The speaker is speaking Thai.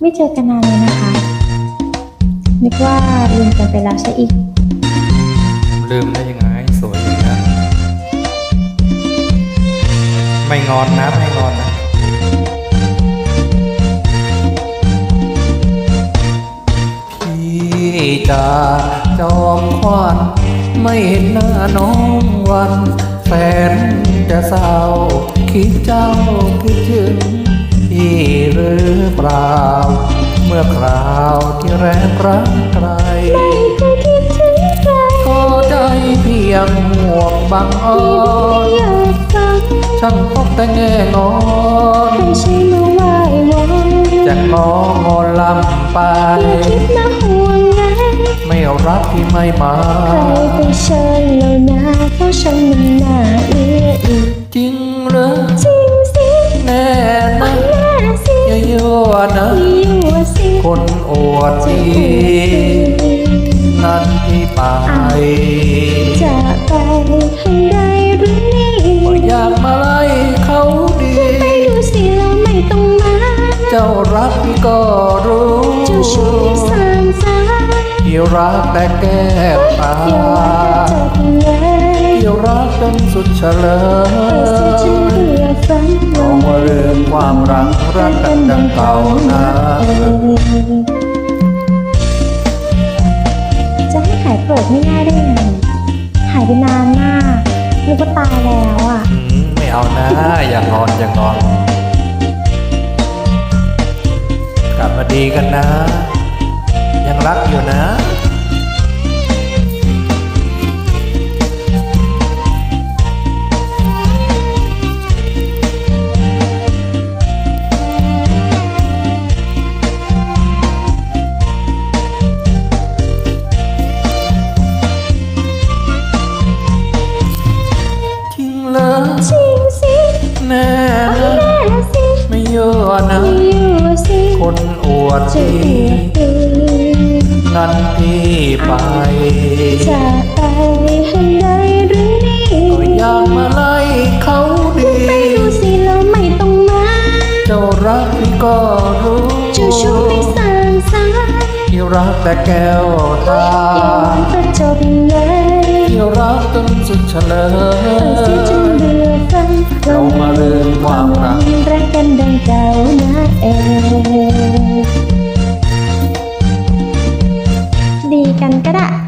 ไม่เจอกันนานเลยนะคะ นึกว่าลืมกันไปแล้วซะอีก ลืมได้ยังไงสวยอย่างนั้นไม่งอนนะไม่งอนนะ พี่จะจอมควันไม่เห็นหน้าน้องวัน แฟนจะเศร้าคิดเจ้าคิดถึง หรือเปล่า เมื่อคราวที่แรงรักใครเคยคิดถึงใครก็ใจเพียงห่วงบางอ้อนอยากฟังช่างพบแต่แง่งอนใครใช่มาไหว้วอนจะงองอนลำไปอย่คิดมาห่วงใยไม่รักที่ไม่มาใครไปเชิญแล้วนะเพราะฉันมันน่า วนะอยู่สิคนอวดดีนั้นที่ไปจะไปให้ได้หรือนี่ก็อยากมาไล่เขาดีไปดูสิแล้วไม่ต้องมา เจ้ารักพี่ก็รู้เจ้าช่วยสานสายพี่รักแต่แก้วตาอย่าว่าจบเลยพี่รักจนสุดเฉลเรักรักกันดังเก่านะจะให้หายโกรธไม่ได้ได้ไงหายไปนานมากนึกว่าตายแล้วอะไม่เอานะ อย่างนอนอย่างนอน กลับมาดีกันนะ ยังรักอยู่นะ แน่นะให้แน่ละสิไม่ยั่วนะคนอวดจะดีเอืองั้นพี่ไป จะไปให้ได้หรือนี่ก็อยากมาไล่เขาดีไปดูสิแล้วไม่ต้องมา เจ้ารักพี่ก็รู้จะช่วยสานสายที่รักแต่แก้วตาอย่าว่าจะจบเลยที่รักจนสุดเฉลเสียจนย から